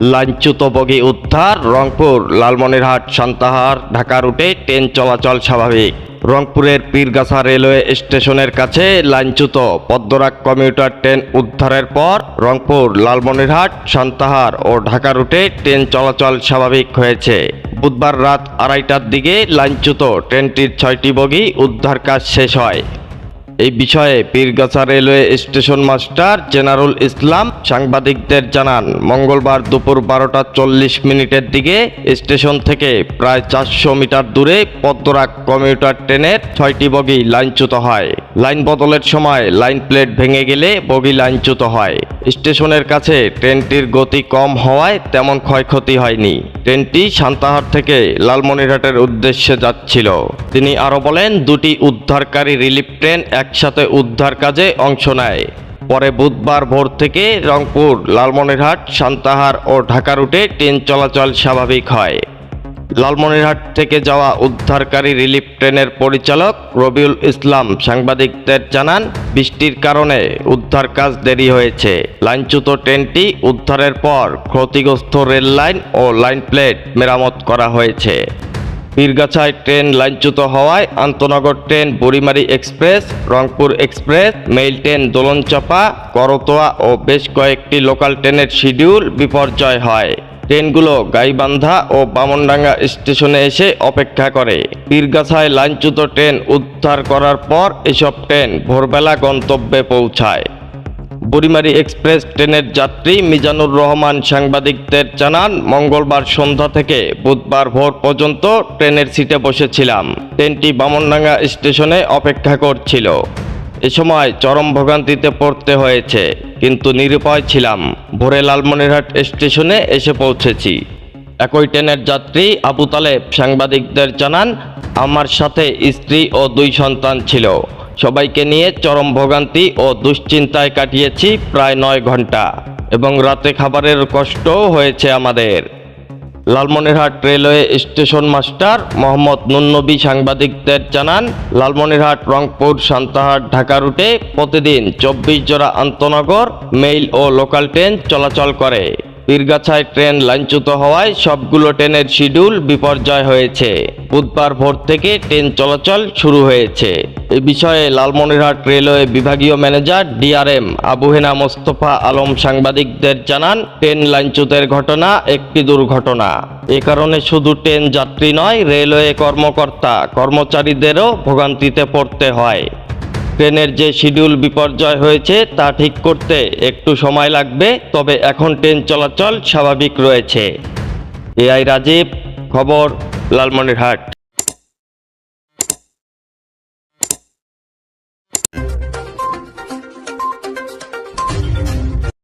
লাইনচ্যুত বগি উদ্ধার, রংপুর, লালমনিরহাট, সান্তাহার, ঢাকা রুটে ট্রেন চলাচল স্বাভাবিক। রংপুরের পীরগাছা রেলওয়ে স্টেশনের কাছে লাইনচ্যুত পদ্মরাগ কমিউটার ট্রেন উদ্ধারের পর রংপুর, লালমনিরহাট, সান্তাহার ও ঢাকা রুটে ট্রেন চলাচল স্বাভাবিক হয়েছে। বুধবার রাত আড়াইটার দিকে লাইনচ্যুত ট্রেনটির ছয়টি বগি উদ্ধার কাজ শেষ হয়। এই বিষয়ে Pirgachha railway station master Zenarul Islam সাংবাদিকদের জানান, মঙ্গলবার দুপুর বারোটা চল্লিশ মিনিটের দিকে স্টেশন থেকে প্রায় চারশো মিটার দূরে পদ্মরাগ কমিউটার ট্রেনের ছয়টি বগি লাইনচ্যুত হয়। লাইন বদলের সময় লাইন প্লেট ভেঙে গেলে বগি লাইনচ্যুত হয়। স্টেশনের কাছে ট্রেনটির গতি কম হওয়ায় তেমন ক্ষয়ক্ষতি হয়নি। ট্রেনটি সান্তাহার থেকে লালমনিরহাটের উদ্দেশ্যে যাচ্ছিল। তিনি আরও বলেন, দুটি উদ্ধারকারী রিলিফ ট্রেন একসাথে উদ্ধার কাজে অংশ নেয়। পরে বুধবার ভোর থেকে রংপুর, লালমনিরহাট, সান্তাহার ও ঢাকা রুটে ট্রেন চলাচল স্বাভাবিক হয়। লালমনিরহাট থেকে যাওয়া উদ্ধারকারী রিলিফ ট্রেনের পরিচালক রবিউল ইসলাম সাংবাদিকদের জানান, বৃষ্টির কারণে উদ্ধার কাজ দেরি হয়েছে। লাইনচ্যুত ট্রেনটি উদ্ধারের পর ক্ষতিগ্রস্ত রেল লাইন ও লাইন প্লেট মেরামত করা হয়েছে। পীরগাছায় ট্রেন লাইনচ্যুত হওয়ায় আন্তনগর train Burimari express, Rangpur express, mail train Dolonchapa, Karatoya ও বেশ কয়েকটি লোকাল ট্রেনের শিডিউল বিপর্যয় হয়। ট্রেনগুলো গাইবান্ধা ও বামনডাঙ্গা স্টেশনে এসে অপেক্ষা করে। পীরগাছায় লাইনচ্যুত ট্রেন উদ্ধার করার পর এসব ট্রেন ভোরবেলা গন্তব্যে পৌঁছায়। বুড়িমারি এক্সপ্রেস ট্রেনের যাত্রী মিজানুর রহমান সাংবাদিকদের জানান, মঙ্গলবার সন্ধ্যা থেকে বুধবার ভোর পর্যন্ত ট্রেনের সিটে বসেছিলাম। ট্রেনটি বামনডাঙ্গা স্টেশনে অপেক্ষা করছিল। এ সময় চরম ভোগান্তিতে পড়তে হয়েছে, কিন্তু নিরুপায় ছিলাম। ভোরে লালমনিরহাট স্টেশনে এসে পৌঁছেছি। একই ট্রেনের যাত্রী আবু তালেব সাংবাদিকদের জানান, আমার সাথে স্ত্রী ও দুই সন্তান ছিল। সবাইকে নিয়ে চরম ভোগান্তি ও দুশ্চিন্তায় কাটিয়েছি প্রায় নয় ঘণ্টা এবং রাতে খাবারের কষ্টও হয়েছে আমাদের। Lalmonirhat railway station master Mohammad Nunnabi সাংবাদিকদের জানান, লালমনিরহাট, রংপুর সান্তাহাট ঢাকা রুটে প্রতিদিন চব্বিশ জোড়া আন্তনগর, মেইল ও লোকাল ট্রেন চলাচল করে। পীরগাছায় ট্রেন লাইনচ্যুত হওয়ায় সবগুলো ট্রেনের শিডিউল বিপর্যয় হয়েছে। বুধবার ভোর থেকে ট্রেন চলাচল শুরু হয়েছে। এ বিষয়ে লালমনিরহাট রেলওয়ে বিভাগীয় ম্যানেজার ডিআরএম আবুহেনা মোস্তফা আলম সাংবাদিকদের জানান, ট্রেন লাইনচ্যুতের ঘটনা একটি দুর্ঘটনা। এ কারণে শুধু ট্রেন যাত্রী নয়, রেলওয়ে কর্মকর্তা, কর্মচারীদেরও ভোগান্তিতে পড়তে হয়। ট্রেনের যে শিডিউল বিপর্যয় হয়েছে তা ঠিক করতে একটু সময় লাগবে, তবে এখন ট্রেন চলাচল স্বাভাবিক রয়েছে। এআই রাজীব, খবর, লালমনিরহাট।